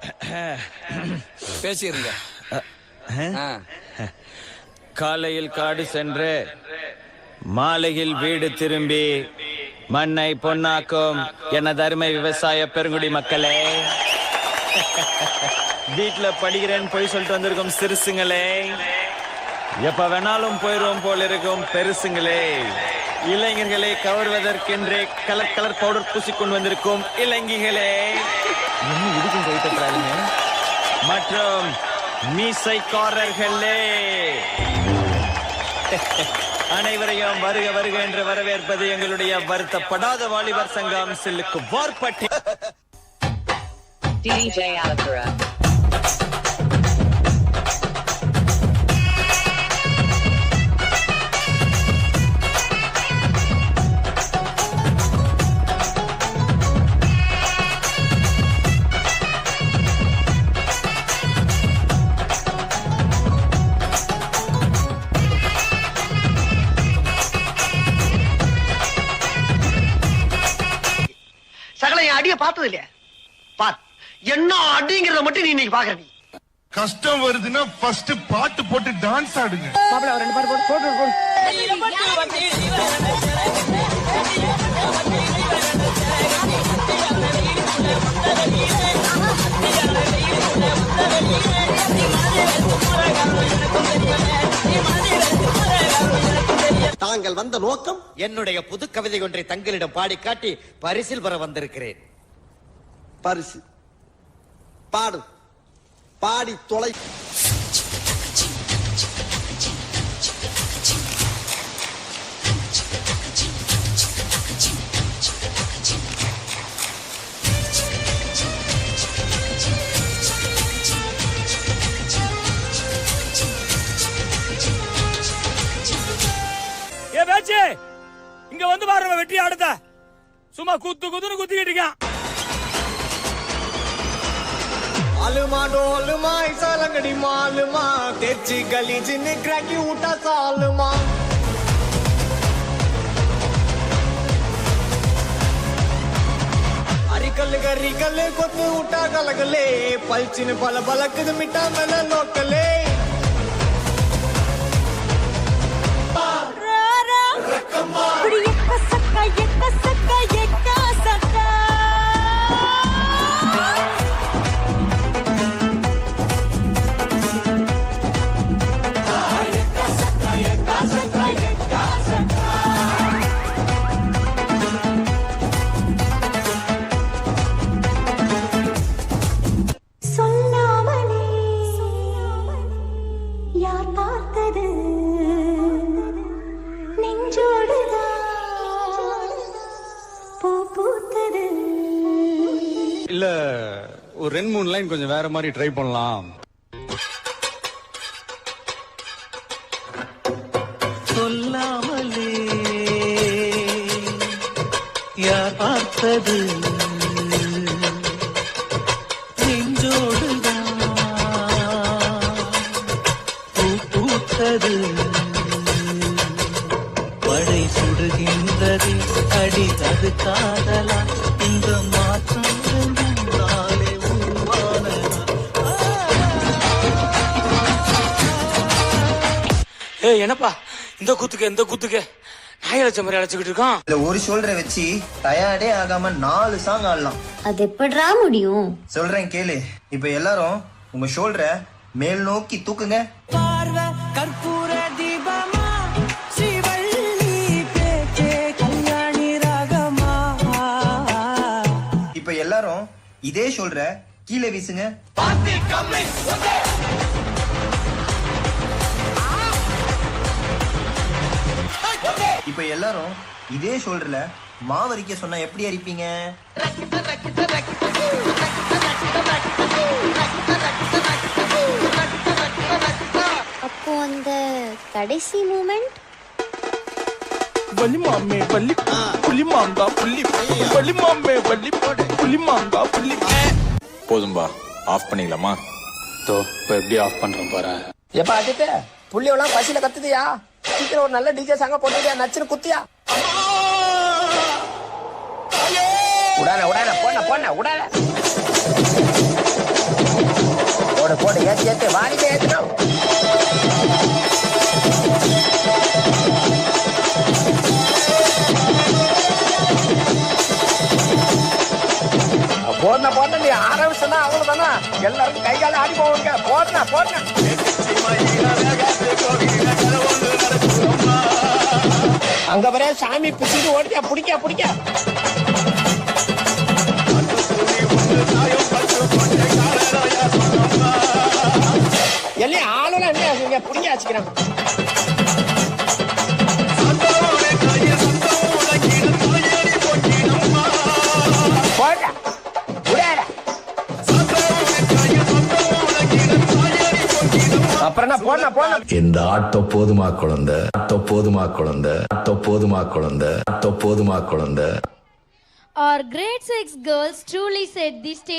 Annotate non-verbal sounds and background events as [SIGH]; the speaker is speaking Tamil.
[COUGHS] பேசிருங்க. காலையில் காடு சென்று மாலையில் வீடு திரும்பி மண்ணை பொன்னாக்கும் எனது அருமை விவசாய பெருங்குடி மக்களே. [LAUGHS] வீட்டுல படிக்கிறேன்னு போய் சொல்லிட்டு வந்திருக்கும் சிறுசுங்களே. எப்ப வேணாலும் போயிரும் போல இருக்கும் பெருசுங்களே. இளைஞர்களை கவர்வதற்கென்றே கலர் கலர் பவுடர் பூசிக்கொண்டு வந்திருக்கும் இளைஞர்களே கை தட்டுறாருங்க மற்றும் மீசைக்காரர்களே. அனைவரையும் வருக வருக என்று வரவேற்பது எங்களுடைய வருத்தப்படாத வாலிபர் சங்கம் சில்லுக்கு வார்பட்டி. DJ. அடிய பார்த்தது இல்லையா பார் என்ன அடிங்கிறத மட்டும் நீ இன்னைக்கு பாக்குற நீ. கஷ்டம் வருதுன்னா ஃபர்ஸ்ட் பாட்டு போட்டு டான்ஸ் ஆடுங்க. தாங்கள் வந்த நோக்கம் என்னுடைய புது கவிதை ஒன்றை தங்களிடம் பாடி காட்டி பரிசில் பெற வந்திருக்கிறேன். பரிசு. பாடு. பாடி தொலை. இங்க வந்து பாருங்க வெற்றி ஆடுத சும்மா குத்து குத்துன்னு குத்திக்கிட்டு இருக்கான். மாலுமா டோலுமா சலங்கடி மாலுமா தேர்ச்சி கலிஜின்னு கிராக்கி விட்டா சாலுமா. அரிக்கல் கரிக்கல் கொத்து விட்டா கலகலே பல்ச்சின்னு பல பலக்குது மிட்டா மேல லோக்கலே இல்ல ஒரு ரெண்டு மூணு லைன் கொஞ்சம் வேற மாதிரி ட்ரை பண்ணலாம். சொல்லாமலே யார் பார்த்தது? பூ பூத்தது. படை சுடுகின்றது அடி அது காதலா இந்த மாற்றம் என்னப்பா? இந்த குத்துக்கு இந்த குத்துக்கு. நாய் அழைச்ச மாதிரி அழைச்சிக்கிட்டு இருக்கான். இல்ல ஒரு ஷோல்டரை வச்சு டயர்டே ஆகாம நாலு சாங் ஆடலாம். அது எப்படிரா முடியும்? சொல்றேன் கேளு. இப்ப எல்லாரும் உங்க ஷோல்டரை மேல் நோக்கி தூக்குங்க. பார்வை கற்பூர தீபமா? ஸ்ரீவள்ளி பேச்சே கல்யாணி ராகமா? இப்ப எல்லாரும் இதே ஷோல்டரை கீழே வீசுங்க. இப்ப எல்லாரும் இதே ஷோல்டர்ல மாவரிக்க சொன்னா எப்படி அரிப்பீங்க? அப்போ அந்த கடைசி மூமெண்ட் வலி மாமே வலி புலி மாங்கா புள்ளி வலி மாமே வலி புலி மாங்கா புள்ளி போதும்பா ஆஃப் பண்ணிக்கலாமா? தோ இப்போ எப்படி ஆஃப் பண்றேன் பாரு. எப்ப அஜித் புள்ளியெல்லாம் பசியில கத்துதியா? சீக்கிரம் ஒரு நல்ல டிஜே சாங்க போட்டுட்டியா நச்சுன்னு குத்தியா? உடான உடான போன போன உடான ஏத்து ஏத்து ஏத்து வாரிட்டு ஏத்துறோம் போடண போடண நீ ஆரம்பிச்சனா அவ்வளவுதானா? எல்லாரும் கை கால ஆடி போவாங்க போடண போடண அங்க வர சாமி பிடிச்சிட்டு ஓடியா பிடிக்கா பிடிக்கா. எல்லாம் ஆளுலாம் என்ன இங்க பிடிக்க வச்சுக்கிறேன். அப்புறம் இந்த ஆட்டோ போதுமா குழந்தை? ஆட்டோ போதுமா குழந்தை? ஆட்டோ போதுமா குழந்தை? ஆட்டோ போதுமா குழந்தை? Our grade 6 girls truly set the stage.